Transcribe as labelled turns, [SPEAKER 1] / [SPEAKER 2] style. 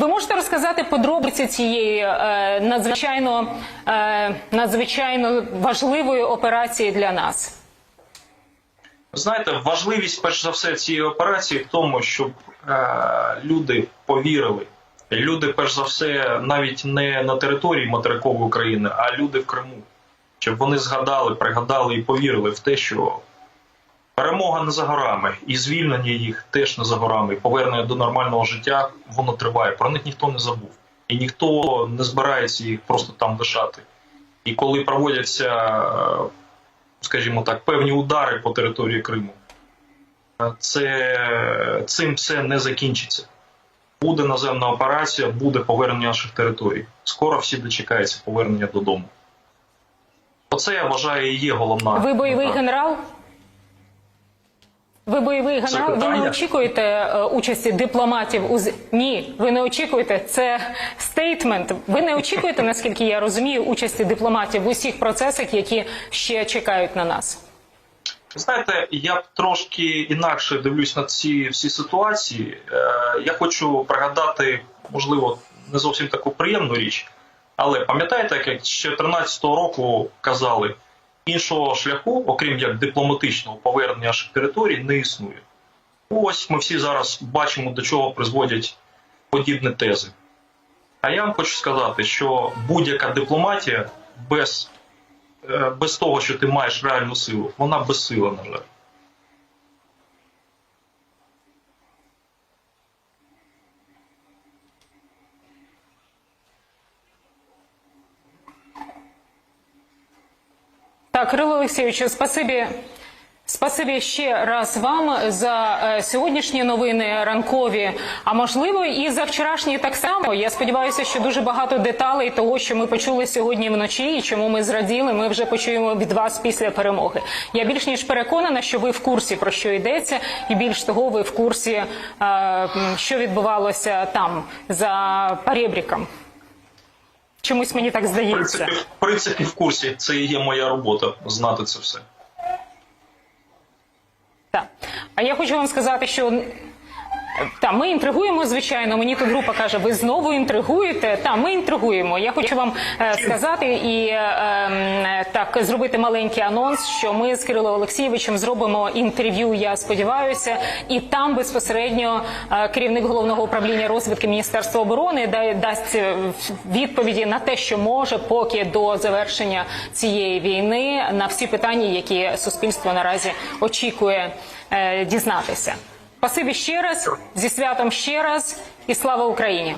[SPEAKER 1] Ви можете розказати подробиці цієї е, надзвичайно, е, надзвичайно важливої операції для нас?
[SPEAKER 2] Знаєте, важливість, перш за все, цієї операції в тому, щоб е, люди повірили. Люди, перш за все, навіть не на території материкової України, а люди в Криму. Щоб вони згадали, пригадали і повірили в те, що перемога не за горами, і звільнення їх теж не за горами. І повернення до нормального життя воно триває. Про них ніхто не забув. І ніхто не збирається їх просто там лишати. І коли проводяться е, скажімо так, певні удари по території Криму. Це цим все не закінчиться. Буде наземна операція, буде повернення наших територій. Скоро всі дочекаються повернення додому. Оце я вважаю і є головна.
[SPEAKER 1] Ви бойовий генерал? Ви бойовий генерал? Ви не очікуєте е, участі дипломатів у з- ні, ви не очікуєте. Це стейтмент. Ви не очікуєте, наскільки я розумію, участі дипломатів в усіх процесах, які ще чекають на нас.
[SPEAKER 2] Знаєте, я б трошки інакше дивлюсь на ці всі ситуації. Е, Я хочу пригадати, можливо, не зовсім таку приємну річ, але пам'ятаєте, як ще 2014 року казали, іншого шляху, окрім як дипломатичного повернення наших територій, не існує. Ось ми всі зараз бачимо, до чого призводять подібні тези. А я вам хочу сказати, що будь-яка дипломатія без е, без того, що ти маєш реальну силу, вона безсила, на жаль.
[SPEAKER 1] Так, Кирило Олексійовичу, спасибі. Спасибі ще раз вам за е, сьогоднішні новини ранкові. А можливо, і за вчорашні так само. Я сподіваюся, що дуже багато деталей того, що ми почули сьогодні вночі, і чому ми зраділи, ми вже почуємо від вас після перемоги. Я більш ніж переконана, що ви в курсі про що йдеться, і більш того, ви в курсі, е, що відбувалося там за перебріком. Чомусь мені так
[SPEAKER 2] В
[SPEAKER 1] здається.
[SPEAKER 2] принципі, в принципі, в курсі це і є моя робота знати це все.
[SPEAKER 1] Так. А я хочу вам сказати, що та ми інтригуємо, звичайно. Мені тут група каже, ви знову інтригуєте. Та ми інтригуємо. Я хочу вам е, сказати і е, ем, так зробити маленький анонс, що ми з Кирилом Олексійовичем зробимо інтерв'ю. Я сподіваюся, і там безпосередньо е, керівник головного управління розвідки Міністерства оборони да- дасть е, відповіді на те, що може, поки до завершення цієї війни, на всі питання, які суспільство наразі очікує е, дізнатися. Спасибі ще раз зі святом ще раз і слава Україні.